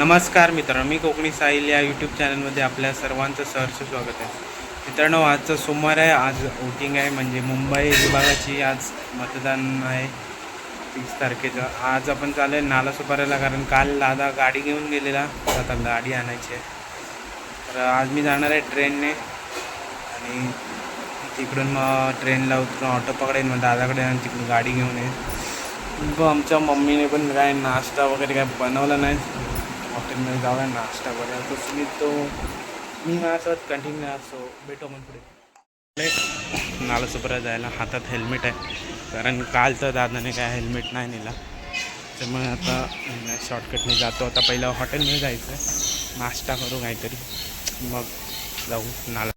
नमस्कार मित्रांनो मी कोकणी साहिल या यूट्यूब चॅनलमध्ये आपल्या सर्वांचं सहर्ष स्वागत आहे. मित्रांनो आजचं सोमवार आहे. आज वोटिंग आहे म्हणजे मुंबई विभागाची आज मतदान आहे. तीस तारखेचं. आज आपण चालू आहे नाला सुपारायला कारण काल दादा गाडी घेऊन गेलेला. आता गाडी आणायची आहे. तर आज मी जाणार आहे ट्रेनने. आणि तिकडून मग ट्रेनला उतरून ऑटो पकडेन. मग दादाकडे आणि तिकडून गाडी घेऊन येईन. आमच्या मम्मीने पण काय नाश्ता वगैरे काय बनवला नाही. मग जाऊया नाश्ता करायला तो तुम्ही तो मी माझ्यासोबत कंटिन्यू असो भेटो मग पुढे नाला सुपरा जायला हातात हेल्मेट आहे कारण काल तर दादाने काय हेल्मेट नाही नेला त्यामुळे आता शॉर्टकटने जातो आता पहिलं हॉटेलमध्ये जायचं आहे नाश्ता करू काहीतरी मग जाऊ नाला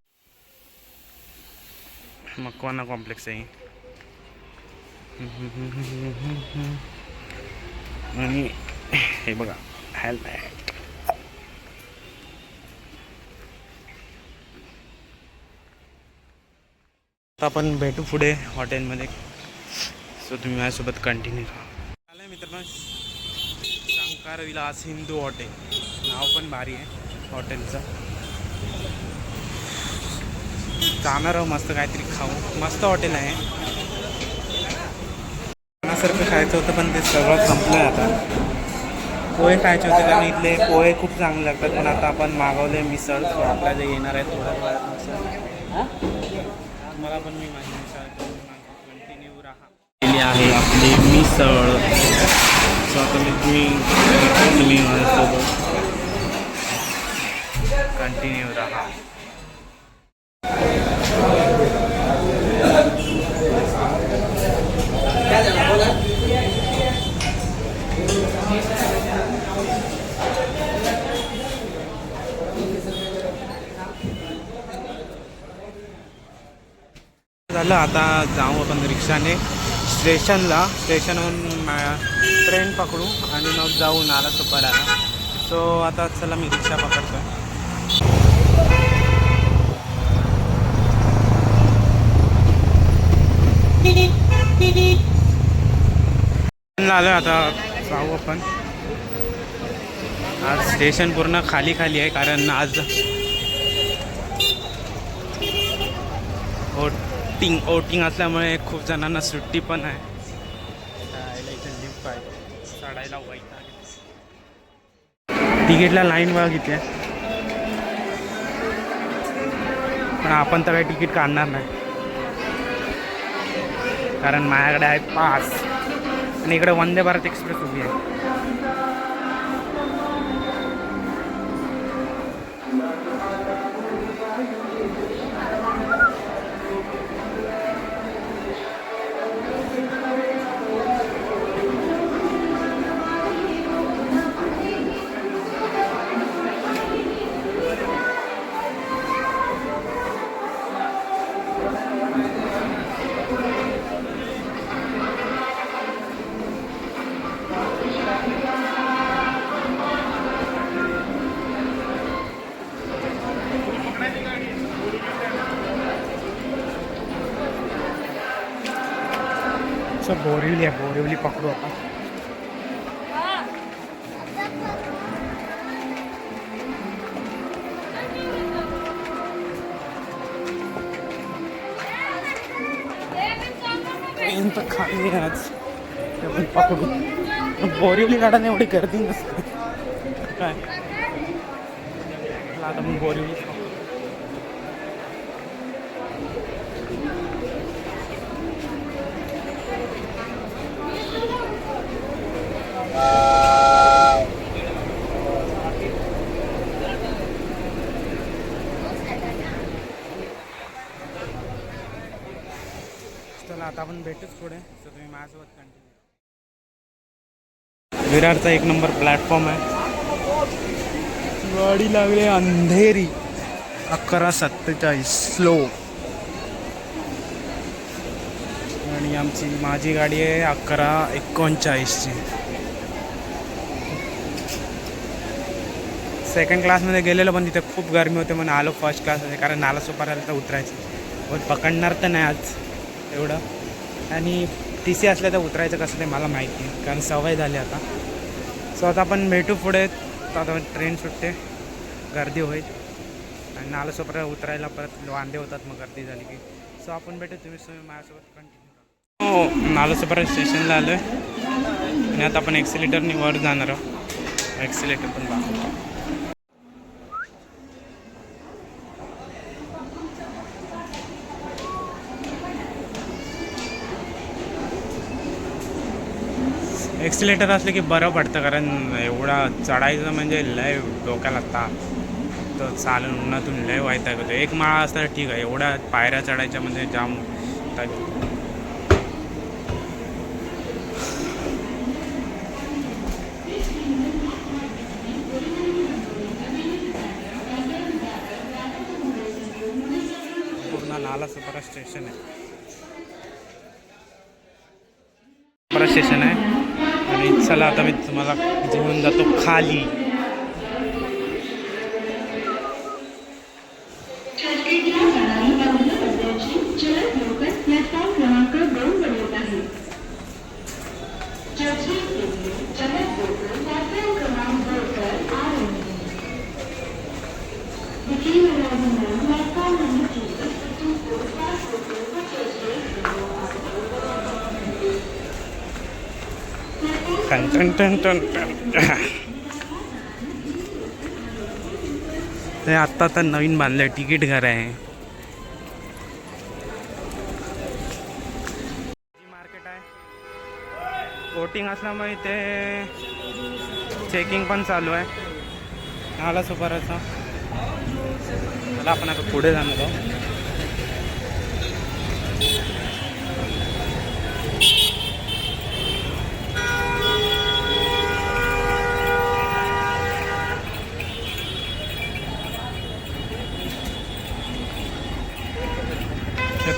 कोणा कॉम्प्लेक्स आहे आणि हे बघा हेल्मेट आता आपण भेटू पुढे हॉटेलमध्ये. सो तुम्ही माझ्यासोबत कंटिन्यू राहा. आलं मित्रांनो शंकर विलास हिंदू हॉटेल. नाव पण भारी आहे हॉटेलचं. जाणार आहो मस्त काहीतरी खाऊ. मस्त हॉटेल आहे. खाण्यासारखं खायचं होतं पण ते सगळं संपलं आहे आता. पोहे खायचे होते कारण इथले पोहे खूप चांगले लागतात पण आता आपण मागवले मिसळ. So आपल्या जे येणार आहे थोड्या वेळात मिसळ मला पण मी माझी कंटिन्यू राहा. केली आहे आपली मिसळ. सो मी तुम्ही तुम्ही माझ्यासोबत कंटिन्यू राहा झालं आता जाऊ आपण रिक्षाने. स्टेशनला स्टेशनहून ट्रेन पकडू आणि मग जाऊ नाला सुपाराला सो आता चला मी रिक्षा पकडतो आलं आता जाऊ आपण. आज स्टेशन पूर्ण खाली खाली आहे कारण आज ओटिंग ओटिंग असल्यामुळे खूप जणांना सुट्टी पण आहे. चढायला वाईट तिकीटला लाईन बघा किती आहे. पण आपण तर काही तिकीट काढणार नाही. कारण माझ्याकडे आहे पास. आणि इकडे वंदे भारत एक्सप्रेस उभी आहे. बोरिवली आहे बोरिवली पकडू आपण ट्रेन तर खाली आज. पकडू. बोरिवली गाड्याने एवढी गर्दी नसते. काय? आता मी बोरिवली पकडू. चला आता आपण भेटूच पुढे. तर तुम्ही माझ्यासोबत कंटिन्यू विरारचा एक नंबर प्लॅटफॉर्म आहे. गाडी लागली अंधेरी. अकरा सत्तेचाळीस स्लो आणि आमची माझी गाडी आहे अकरा एकोणचाळीसची. सेकंड क्लासमध्ये गेलेलो पण तिथे खूप गरमी होते म्हणून आलो फर्स्ट क्लासमध्ये कारण नाला सुपारायला तर उतरायचं. पण पकडणार तर नाही आज एवढं. आणि टी सी असल्या तर उतरायचं कसं ते मला माहिती आहे कारण सवय झाली आता. सो आता आपण भेटू पुढे. आता ट्रेन सुटते. गर्दी होईल. आणि नालासोपरा उतरायला परत वांदे होतात मग गर्दी झाली की. सो आपण भेटू. तुम्ही तुम्ही माझ्यासोबत कंटिन्यू हो नालासोपरा स्टेशनला आलो आहे आणि आता आपण एक्सिलेटरनी वर जाणार आहोत. एक्सिलेटर पण दाखवतो एक्सिलेटर असलं की बरं पडतं कारण एवढा चढायचं म्हणजे लय डोक्याला ताप. तर चालून उन्हातून लय व्हायचा होतं एक माळा असता ठीक आहे एवढ्या पायऱ्या चढायच्या म्हणजे जाम पूर्ण नाला सुपरा स्टेशन आहे. सुपर स्टेशन आहे. आणि चला आता मी तुम्हाला घेऊन जातो खाली. टन टन टन टन टन ते आत्ता तर नवीन बांधलं तिकीट घर आहे. मार्केट आहे. वोटिंग असल्यामुळे ते चेकिंग पण चालू आहे. आला सुपाराचा. मला आपण आता पुढे जाणार आहोत.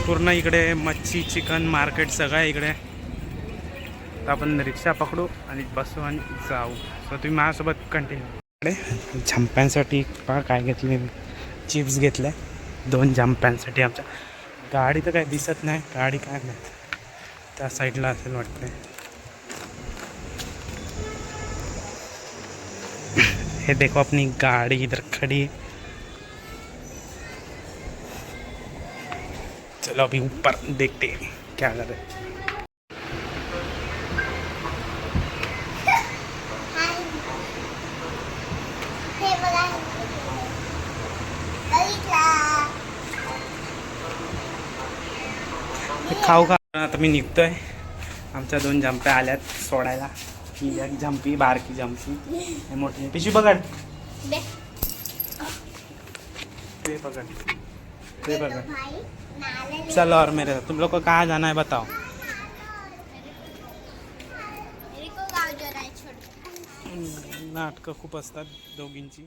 पूर्ण इकडे मच्छी चिकन मार्केट सगळं आहे इकडे. तर आपण रिक्षा पकडू आणि बसू आणि जाऊ. सो तुम्ही माझ्यासोबत कंटिन्यू इकडे झंप्यांसाठी पहा काय घेतले चिप्स घेतले. दोन झंप्यांसाठी आमच्या. गाडी तर काय दिसत नाही. गाडी काय नाही. त्या साईडला असेल वाटते हे देखो अपनी गाड़ी इधर खड़ी है. चलो अभी ऊपर देखते हैं क्या कर रहे हैं। खाऊ का आता मी निघतोय। आमच्या दोन जंप्या आल्यात सोडायला. ही एक जंपी बारकी जंपी हे मोठी पिशवी दे. ते नाले ले चलो और मेरे तुम लोग को कहाँ जाना है बताओ। मेरे नाटकं खूप असतात दोघींची।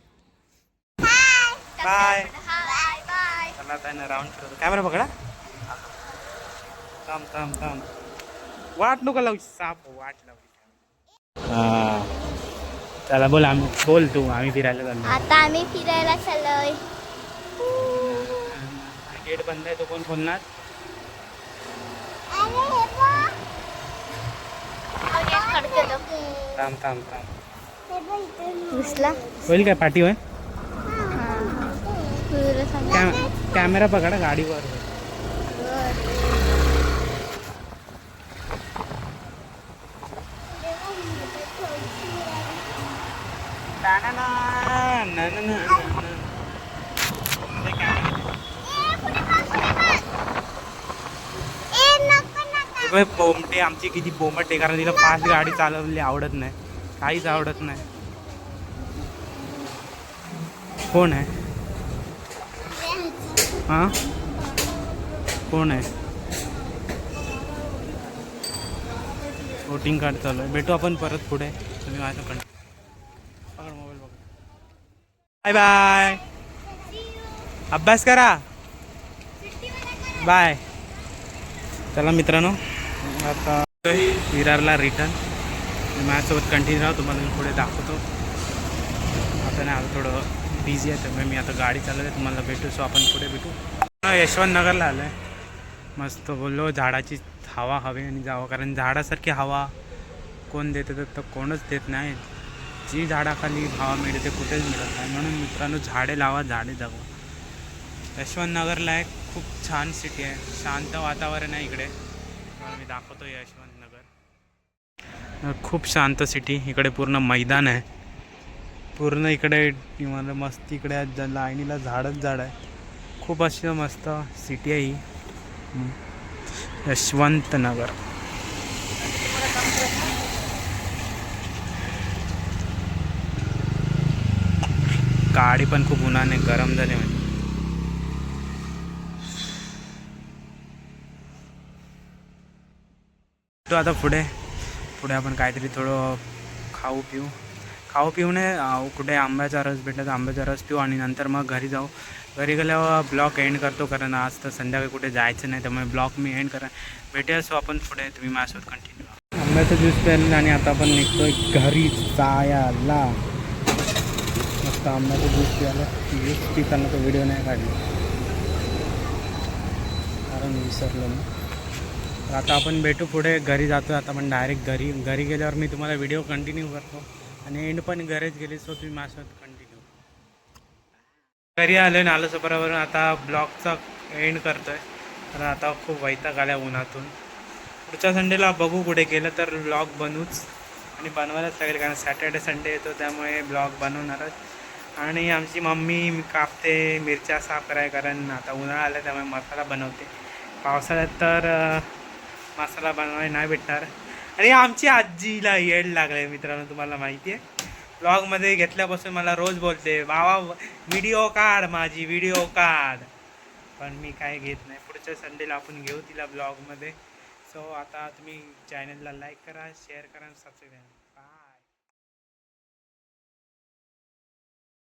बाय बाय चला त्यांना राऊंड करतो कॅमेरा पकडा. थांब थांब थांब. वाट नको लावू साप वाट लावली चला बोल आम्ही बोल तू आम्ही फिरायला चाललो आता आम्ही फिरायला चाललोय. गेट बंद आहे तो कोण खोलणार अरे हे बघ गेट खडके दो। थांब थांब थांब हे बघ इथे घुसला होईल काय पाठी होय तुला सांग कॅ कॅमेरा पकडा गाडीवर ना ना ना ना ना ना ना. ते camera- ए नको नका हे बघ, बोमटे आमची किती बोमट आहे कारण तिला फास्ट गाडी चालवली आवडत नाही. काहीच आवडत नाही. कोण आहे? हां? कोण आहे? वोटिंग कार्ड चालू आहे. भेटू आपण परत पुढे. तुम्ही माझं कण पकड मोबाईल बघा बाय बाय अभ्यास करा. बाय चला मित्रांनो. आता विरारला रिटर्न माझ्यासोबत कंटिन्यू राहा तुम्हाला मी पुढे दाखवतो. आता नाही आता थोडं बिझी आहे त्यामुळे मी आता गाडी चालवते तुम्हाला भेटू सो आपण पुढे भेटू. यशवंत नगरला आलो आहे मस्त बोललो झाडाची हवा हवी आणि जावं कारण झाडासारखी हवा कोण देते तर तर कोणच देत नाही. जी झाडाखाली हवा मिळते कुठेच मिळत नाही. म्हणून मित्रांनो झाडे लावा झाडे जगवा. यशवंत नगरला एक खूप छान सिटी आहे. शांत वातावरण आहे इकडे. तुम्हाला मी दाखवतो यशवंत नगर. खूप शांत सिटी इकडे पूर्ण मैदान आहे. पूर्ण इकडे मला मस्त इकडे लाईनीला झाडच झाड आहे. खूप अशी मस्त सिटी आहे ही. यशवंतनगर यशवंत नगर. गाडी पण खूप उन्हाने गरम झाली म्हणजे. तो आता पुढे पुढे आपण काहीतरी थोडं खाऊ पिऊ. खाऊ पिऊ नाही कुठे आंब्याचा रस भेटला तर आंब्याचा रस पिऊ आणि नंतर मग घरी जाऊ. घरी गेल्यावर ब्लॉग एंड करतो कारण आज तर संध्याकाळी कुठे जायचं नाही त्यामुळे ब्लॉग मी एंड करा भेटूया. सो आपण पुढे तुम्ही माझ्यासोबत कंटिन्यू आंब्याचा ज्यूस प्यायला आणि आता आपण निघतोय घरी जायला. मस्त आंब्याचा ज्यूस प्यायला. ज्यूस पिताना तो व्हिडिओ नाही काढला. कारण विसरलो मी. तर आता आपण भेटू पुढे. घरी जातो आता आपण डायरेक्ट घरी. घरी गेल्यावर मी तुम्हाला व्हिडिओ कंटिन्यू करतो. आणि एंड पण घरीच गेली सो तुम्ही माझ्यासोबत कंटिन्यू घरी आलो ना आलो बरोबर आता ब्लॉगचा एंड करतो आहे तर आता खूप वैताग आल्या उन्हातून. पुढच्या संडेला बघू कुठे गेलं तर ब्लॉग बनवूच आणि बनवायलाच लागेल कारण सॅटर्डे संडे येतो त्यामुळे ब्लॉग बनवणारच. आणि आमची मम्मी कापते मिरच्या साफ कराय कारण आता उन्हाळा आला त्यामुळे मसाला बनवते. पावसाळ्यात तर मसाला बनवायला नाही भेटणार. आणि आमची आजीला येड लागले मित्रांनो तुम्हाला माहिती आहे ब्लॉगमध्ये घेतल्यापासून मला रोज बोलते बाबा व्हिडिओ काढ माझी व्हिडिओ काढ. पण मी काय घेत नाही. पुढच्या संडेला आपण घेऊ तिला ब्लॉगमध्ये सो आता तुम्ही चॅनलला लाईक करा शेअर करा सबस्क्राईब करा.